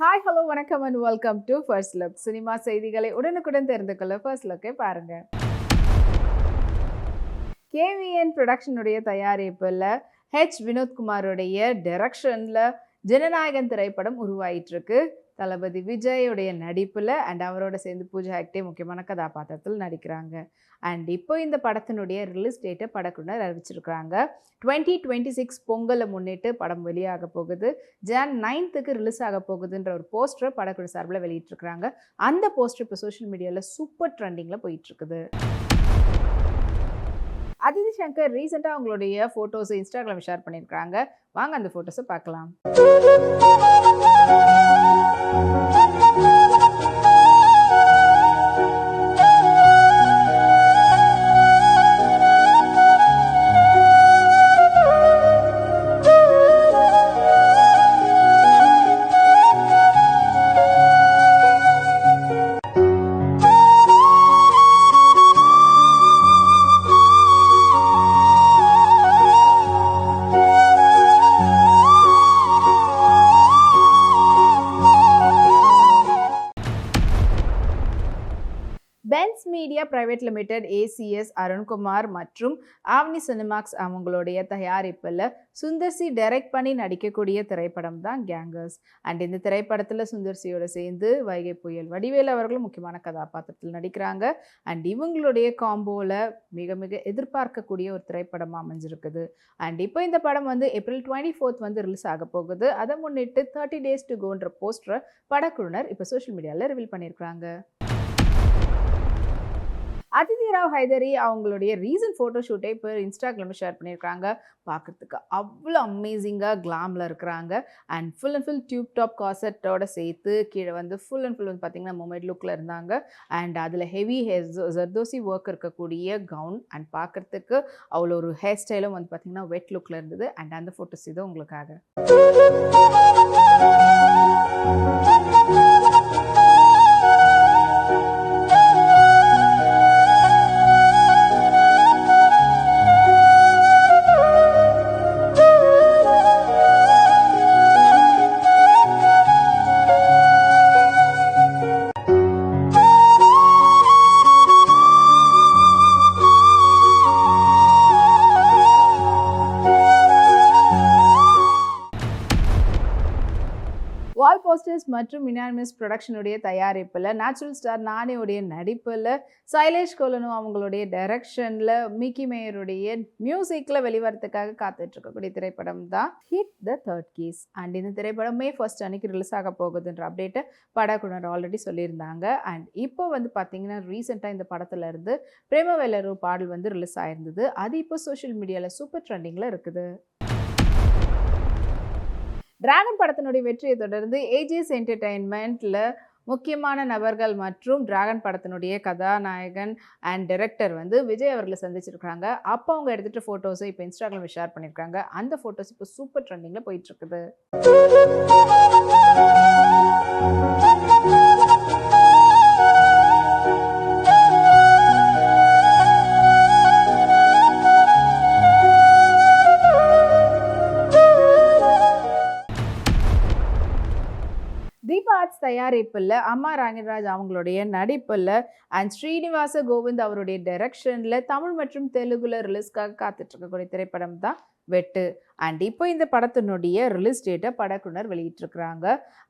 Hi hello வணக்கம் and welcome to first look cinema செய்திகளை உடனுக்குடன் தெரிந்து கொள்ள ஃபர்ஸ்ட் லுக்கை பாருங்கள் கேவிஎன் ப்ரொடக்ஷனுடைய தயாரிப்பில் ஹெச் வினோத்குமாருடைய டைரக்ஷனில் ஜனநாயகன் திரைப்படம் உருவாயிட்டிருக்கு. தளபதி விஜயோடைய நடிப்பில் அண்ட் அவரோட சேர்ந்து பூஜா ஹெக்டே முக்கியமான கதாபாத்திரத்தில் நடிக்கிறாங்க. அண்ட் இப்போ இந்த படத்தினுடைய ரிலீஸ் டேட்டை படக்குனர் அறிவிச்சிருக்கிறாங்க. டுவெண்ட்டி டுவெண்ட்டி சிக்ஸ் பொங்கலை முன்னிட்டு படம் வெளியாக போகுது. ஜான் நைன்த்துக்கு ரிலீஸ் ஆக போகுதுன்ற ஒரு போஸ்டரை படக்குழு சார்பில் வெளியிட்டிருக்கிறாங்க. அந்த போஸ்டர் இப்போ சோஷியல் மீடியாவில் சூப்பர் ட்ரெண்டிங்கில் போயிட்டுருக்குது. அதிதி சங்கர் ரீசெண்டாக அவங்களுடைய ஃபோட்டோஸை இன்ஸ்டாகிராம் ஷேர் பண்ணியிருக்காங்க வாங்க அந்த ஃபோட்டோஸை பார்க்கலாம். Bye. Private limited ACS Arunkumar மற்றும் ஆவ்னி சினிமாக்ஸ் அவங்களுடைய தயாரிப்பில் சுந்தர்சி டைரக்ட் பண்ணி நடிக்கக்கூடிய திரைப்படம் தான் கேங்கர்ஸ் அண்ட் இந்த திரைப்படத்தில் சுந்தர்சியோட சேர்ந்து வைகை புயல் வடிவேல் அவர்களும் முக்கியமான கதாபாத்திரத்தில் நடிக்கிறாங்க. அண்ட் இவங்களுடைய காம்போவில் மிக மிக எதிர்பார்க்கக்கூடிய ஒரு திரைப்படம் அமைஞ்சிருக்குது. அண்ட் இப்போ இந்த படம் வந்து ஏப்ரல் டுவெண்ட்டி ஃபோர்த் வந்து ரிலீஸ் ஆக போகுது. அதை முன்னிட்டு தேர்ட்டி டேஸ் டு கோன்ற போஸ்டரை படக்குழுனர் இப்போ சோஷியல் மீடியாவில் ரிவீல் பண்ணியிருக்கிறாங்க. அதிதி ராவ் ஹைதரி அவங்களுடைய ரீசன்ட் ஃபோட்டோ ஷூட்டை இப்போ இன்ஸ்டாகிராமில் ஷேர் பண்ணியிருக்காங்க பார்க்குறதுக்கு அவ்வளோ அமேசிங்காக கிளாமில் இருக்கிறாங்க. And full and full tube top காசட்டோட சேர்த்து கீழே வந்து ஃபுல் அண்ட் ஃபுல் வந்து பார்த்திங்கன்னா மொமைட் லுக்கில் இருந்தாங்க. அண்ட் அதில் ஹெவி ஹேர் ஜர்தோசி ஒர்க் இருக்கக்கூடிய கவுன் அண்ட் பார்க்குறதுக்கு அவ்வளோ ஒரு ஹேர் ஸ்டைலும் வந்து பார்த்திங்கன்னா வெட் லுக்கில் இருந்தது. அண்ட் அந்த ஃபோட்டோஸ் இது உங்களுக்காக. மற்றும் மினாமிஸ் ப்ரொடக்ஷனுடைய தயாரிப்பில் நேச்சுரல் ஸ்டார் நானியோடைய நடிப்பில் சைலேஷ் கோலனும் அவங்களுடைய டைரக்ஷனில் மிக்கி மேயருடைய மியூசிக்கில் வெளிவரத்துக்காக காத்துட்ருக்கக்கூடிய திரைப்படம் தான் hit the third case and இந்த திரைப்படம் மே ஃபர்ஸ்ட் அன்னைக்கு ரிலீஸ் ஆக போகுதுன்ற அப்டேட்டை படக்குனர் ஆல்ரெடி சொல்லியிருந்தாங்க. அண்ட் இப்போ வந்து பார்த்தீங்கன்னா ரீசெண்டாக இந்த படத்துலேருந்து பிரேமவேலரு பாடல் வந்து ரிலீஸ் ஆயிருந்தது. அது இப்போ சோஷியல் மீடியாவில் சூப்பர் ட்ரெண்டிங்கில் இருக்குது. டிராகன் படத்தினுடைய வெற்றியை தொடர்ந்து ஏஜிஎஸ் என்டர்டெயின்மெண்ட்டில் முக்கியமான நபர்கள் மற்றும் டிராகன் படத்தினுடைய கதாநாயகன் அண்ட் டைரக்டர் வந்து விஜய் அவர்களை சந்திச்சிருக்காங்க அப்போ அவங்க எடுத்துகிட்ட ஃபோட்டோஸை இப்போ இன்ஸ்டாகிராமில் ஷேர் பண்ணியிருக்காங்க அந்த ஃபோட்டோஸ் இப்போ சூப்பர் ட்ரெண்டிங்கில் போயிட்டுருக்குது தயாரிப்பில் அம்மா ராங்கராஜ் அவங்களுடைய நடிப்பில் அண்ட் ஸ்ரீனிவாச கோவிந்த் அவருடைய டைரக்ஷனில் தமிழ் மற்றும் தெலுங்குல ரிலீஸ்க்காக காத்துட்ருக்கக்கூடிய திரைப்படம் தான் வெட்டு. அண்ட் இப்போ இந்த படத்தினுடைய ரிலீஸ் டேட்டை படக்குனர் வெளியிட்டிருக்கிறாங்க.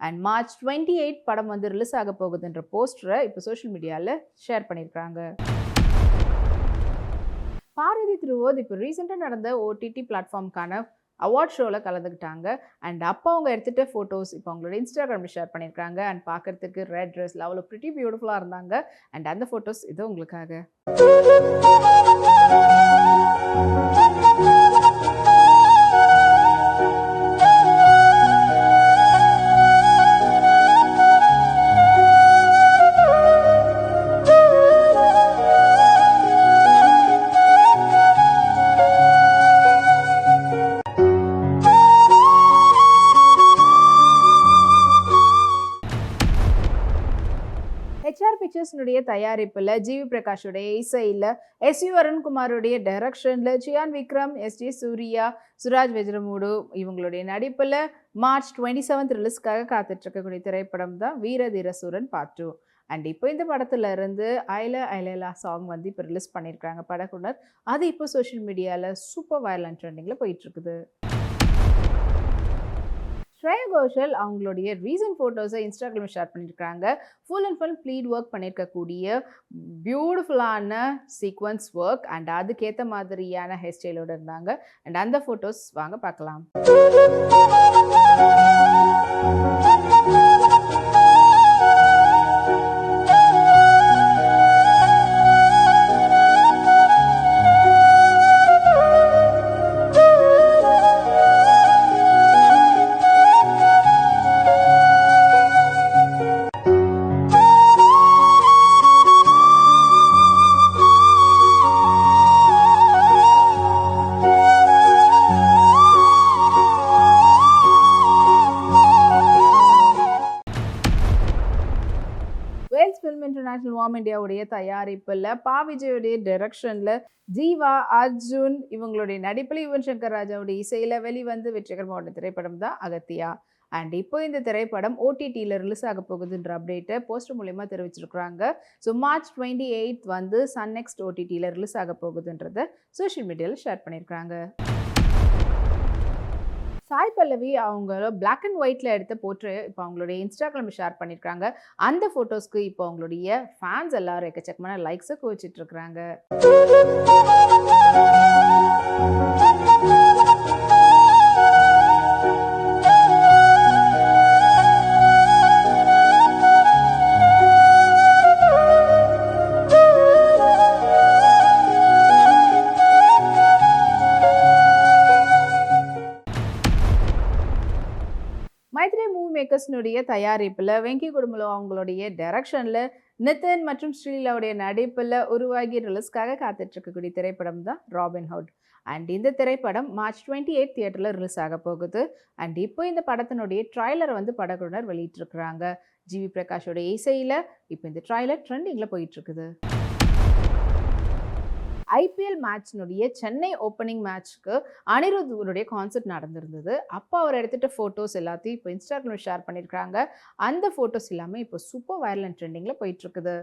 அண்ட் மார்ச் டுவெண்ட்டி எயிட் படம் வந்து ரிலீஸ் ஆக போகுதுன்ற போஸ்டரை இப்போ சோஷியல் மீடியாவில் ஷேர் பண்ணியிருக்கிறாங்க. பாரதி திருவோத் இப்போ ரீசெண்டாக நடந்த ஓடிடி பிளாட்ஃபார்முக்கான அவார்ட் ஷோவில் கலந்துக்கிட்டாங்க. அண்ட் அப்போ அவங்க எடுத்துகிட்ட ஃபோட்டோஸ் இப்போ அவங்களோட இன்ஸ்டாகிராமில் ஷேர் பண்ணியிருக்காங்க அண்ட் பார்க்குறதுக்கு ரெட் ட்ரெஸ்ல அவ்வளோ ப்ரிட்டி பியூட்டிஃபுல்லாக இருந்தாங்க. அண்ட் அந்த ஃபோட்டோஸ் இது உங்களுக்காக. பிக்சர்ஸ்னுடைய தயாரிப்பில் ஜிவி பிரகாஷுடைய இசையில் எஸ் யு அருண்குமாருடைய டைரக்ஷனில் சியான் விக்ரம் எஸ் ஜி சூர்யா சுராஜ் வெஜ்ரமூடு இவங்களுடைய நடிப்பில் மார்ச் டுவெண்ட்டி செவன்த் ரிலீஸ்க்காக காத்துட்ருக்கக்கூடிய திரைப்படம் தான் வீரதீரசூரன் பார்ட் டூ அண்ட் இப்போ இந்த படத்துல இருந்து ஐல ஐலேலா சாங் வந்து இப்போ ரிலீஸ் பண்ணியிருக்காங்க படக்குனர் அது இப்போ சோஷியல் மீடியாவில் சூப்பர் வைலண்ட் ட்ரெண்டிங்கில் போயிட்டுருக்குது ஸ்ரேயா கோஷல் அவங்களுடைய ரீசன்ட் ஃபோட்டோஸை இன்ஸ்டாகிராமில் ஷேர் பண்ணியிருக்காங்க full and full pleat work பண்ணியிருக்கக்கூடிய பியூட்டிஃபுல்லான சீக்வன்ஸ் ஒர்க் அண்ட் அதுக்கேற்ற மாதிரியான ஹேர் ஸ்டைலோடு இருந்தாங்க. அண்ட் அந்த ஃபோட்டோஸ் வாங்க பார்க்கலாம். இந்தியாவுடைய தயாரிப்பில் பா விஜயுடைய டைரக்ஷனில் ஜீவா அர்ஜுன் இவங்களுடைய நடிப்பில் யுவன் சங்கர் ராஜாவுடைய இசையில் வெளிவந்து வெற்றிகரமான திரைப்படம் தான் அகத்தியா. அண்ட் இப்போ இந்த திரைப்படம் ஓடிடியில் ரிலீஸ் ஆக போகுதுன்ற அப்டேட்டை போஸ்டர் மூலயமா தெரிவிச்சிருக்கிறாங்க. ஸோ மார்ச் டுவெண்ட்டி எயிட் வந்து சன் நெக்ஸ்ட் ஓடிடியில் ரிலீஸ் ஆக போகுதுன்றதை சோஷியல் மீடியாவில் ஷேர் பண்ணியிருக்கிறாங்க. சாய் பல்லவி அவங்க பிளாக் அண்ட் ஒயிட்டில் எடுத்த போட்டு இப்போ அவங்களுடைய இன்ஸ்டாகிராம் ஷேர் பண்ணியிருக்காங்க அந்த ஃபோட்டோஸ்க்கு இப்போ அவங்களுடைய ஃபேன்ஸ் எல்லாரும் எக்கச்சக்கமான லைக்ஸை குவிச்சிட்டு இருக்கிறாங்க. மைத்ரே மூவி மேக்கர்ஸ்னுடைய தயாரிப்பில் வெங்கி குடும்பலோ அவங்களுடைய டைரக்ஷனில் நிதின் மற்றும் ஸ்ரீலாவுடைய நடிப்பில் உருவாகி ரிலீஸ்க்காக காத்துட்டு இருக்கக்கூடிய திரைப்படம் தான் ராபின் ஹவுட் அண்ட் இந்த திரைப்படம் மார்ச் டுவெண்ட்டி எயிட் தியேட்டரில் ரிலீஸ் ஆக போகுது. அண்ட் இப்போ இந்த படத்தினுடைய ட்ரைலரை வந்து படக்குழுனர் வெளியிட்டிருக்கிறாங்க. ஜிவி பிரகாஷோட இசையில் இப்போ இந்த ட்ரைலர் ட்ரெண்டிங்கில் போயிட்டுருக்குது. ஐபிஎல் மேட்ச்னுடைய சென்னை ஓப்பனிங் மேட்ச்க்கு அனிருத்துடைய கான்சர்ட் நடந்திருந்தது. அப்போ அவர் எடுத்துகிட்ட ஃபோட்டோஸ் எல்லாத்தையும் இப்போ இன்ஸ்டாகிராமில் ஷேர் பண்ணியிருக்காங்க அந்த ஃபோட்டோஸ் எல்லாமே இப்போ சூப்பர் வைரல் அண்ட் ட்ரெண்டிங்கில் போயிட்டுருக்குது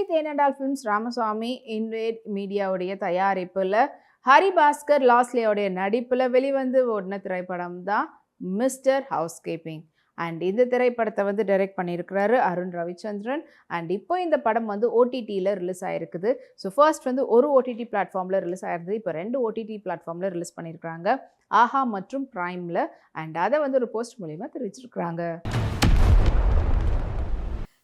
ஸ்ரீ தேனண்டால் ஃபிலிம்ஸ் ராமசாமி இன்வேட் மீடியாவுடைய தயாரிப்பில் ஹரிபாஸ்கர் லாஸ்லியோடைய நடிப்பில் வெளிவந்து ஓடின திரைப்படம் தான் மிஸ்டர் ஹவுஸ் கீப்பிங் அண்ட் இந்த திரைப்படத்தை வந்து டைரக்ட் பண்ணியிருக்கிறாரு அருண் ரவிச்சந்திரன். அண்ட் இப்போ இந்த படம் வந்து ஓடிடியில் ரிலீஸ் ஆகிருக்குது ஸோ ஃபர்ஸ்ட் வந்து ஒரு ஓடிடி பிளாட்ஃபார்மில் ரிலீஸ் ஆயிருந்தது. இப்போ ரெண்டு ஓடிடி பிளாட்ஃபார்மில் ரிலீஸ் பண்ணியிருக்கிறாங்க. ஆஹா மற்றும் ப்ரைமில் அண்ட் அதை வந்து ஒரு போஸ்ட் மூலிமா தெரிவிச்சிருக்கிறாங்க.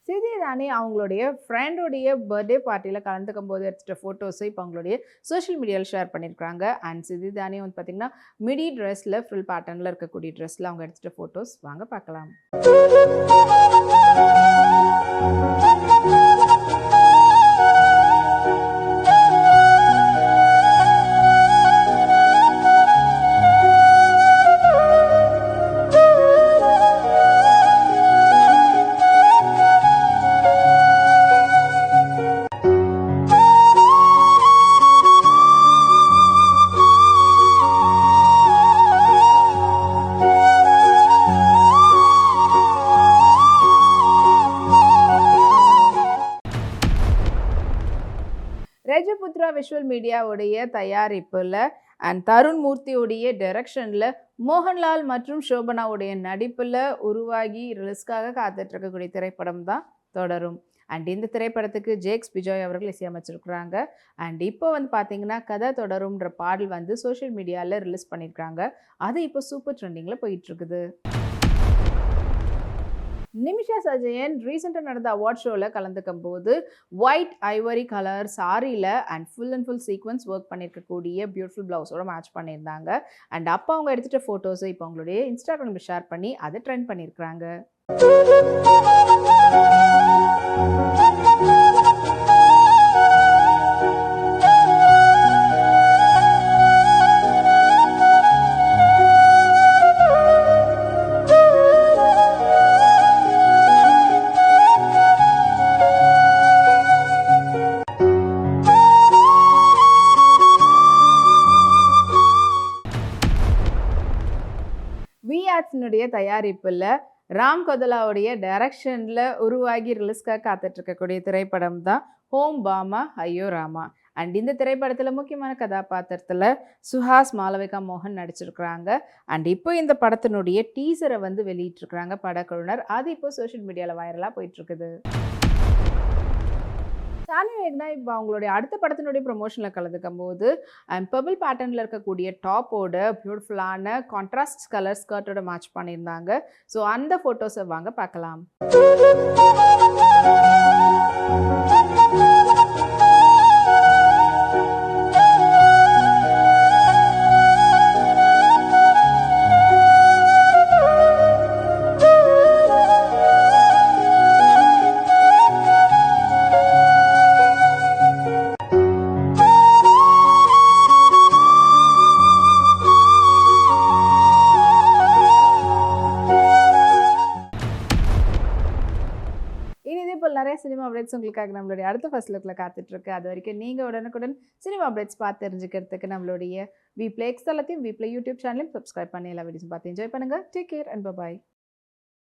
சிதி தானே அவங்களுடைய ஃப்ரெண்டோடைய பர்த்டே பார்ட்டியில் கலந்துக்கும் போது எடுத்துகிட்ட ஃபோட்டோஸை இப்போ அவங்களுடைய சோஷியல் மீடியாவில் ஷேர் பண்ணியிருக்காங்க அண்ட் சிதிதானே வந்து பார்த்திங்கன்னா மிடி ட்ரெஸ்ஸில் ஃபுல் பேட்டர்னில் இருக்கக்கூடிய ட்ரெஸ்ஸில் அவங்க எடுத்துகிட்ட ஃபோட்டோஸ் வாங்க பார்க்கலாம் விஷுவல் மீடியாவுடைய தயாரிப்பில் அண்ட் தருண் மூர்த்தியுடைய டைரக்ஷனில் மோகன்லால் மற்றும் ஷோபனாவுடைய நடிப்பில் உருவாகி ரிலீஸ்க்காக காத்துட்ருக்கக்கூடிய திரைப்படம் தான் தொடரும். அண்ட் இந்த திரைப்படத்துக்கு ஜேக்ஸ் பிஜாய் அவர்கள் இசையமைச்சிருக்கிறாங்க. அண்ட் இப்போ வந்து பார்த்தீங்கன்னா கதை தொடரும்ன்ற பாடல் வந்து சோஷியல் மீடியாவில் ரிலீஸ் பண்ணியிருக்காங்க அது இப்போ சூப்பர் ட்ரெண்டிங்கில் போயிட்டுருக்குது நிமிஷா சஜயன் ரீசெண்டாக நடந்த அவார்ட் ஷோவில் கலந்துக்கும் போது ஒயிட் ஐவரி கலர் சாரியில் and full and full sequence work பண்ணியிருக்கக்கூடிய பியூட்டிஃபுல் ப்ளவுஸோட மேட்ச் பண்ணியிருந்தாங்க. அண்ட் அப்போ அவங்க எடுத்துகிட்ட ஃபோட்டோஸை இப்போ அவங்களுடைய இன்ஸ்டாகிராமில் ஷேர் பண்ணி அதை ட்ரெண்ட் பண்ணியிருக்கிறாங்க விஆர்ட்ஸினுடைய தயாரிப்பில் ராம் கதலாவுடைய டைரக்ஷனில் உருவாகி ரிலீஸ்க்காக காத்துட்ருக்கக்கூடிய திரைப்படம் தான் ஹோம் பாமா ஐயோ ராமா. அண்ட் இந்த திரைப்படத்தில் முக்கியமான கதாபாத்திரத்தில் சுஹாஸ் மாளவிகா மோகன் நடிச்சிருக்கிறாங்க. அண்ட் இப்போ இந்த படத்தினுடைய டீசரை வந்து வெளியிட்டிருக்கிறாங்க படக்குழுனர் அது இப்போ சோஷியல் மீடியாவில் வைரலாக போயிட்டுருக்குது. சானி இப்போ அவங்களுடைய அடுத்த படத்தினுடைய ப்ரொமோஷனில் கலந்துக்கும் போது பர்பிள் பேட்டர்னில் இருக்கக்கூடிய டாப்போட பியூட்டிஃபுல்லான கான்ட்ராஸ்ட் கலர் ஸ்கர்ட்டோட மேட்ச் பண்ணியிருந்தாங்க. ஸோ அந்த ஃபோட்டோஸை வாங்க பார்க்கலாம். சினிமா அப்டேட்ஸ் உங்களுக்காக நம்மளுடைய அடுத்த ஃபர்ஸ்ட் லுக்கில் காத்துட்ருக்கு. அது வரைக்கும் நீங்கள் உடனுக்குடன் சினிமா அப்டேட்ஸ் பார்த்து தெரிஞ்சுக்கிறதுக்கு நம்மளுடைய வி பிளே எக்ஸ் எல்லாத்தையும் வி பிளே யூடியூப் சேனலையும் சப்ஸ்கிரைப் பண்ணி எல்லா வீடியோஸும் பார்த்து என்ஜாய் பண்ணுங்கள் டேக் கேர் அண்ட் பாய்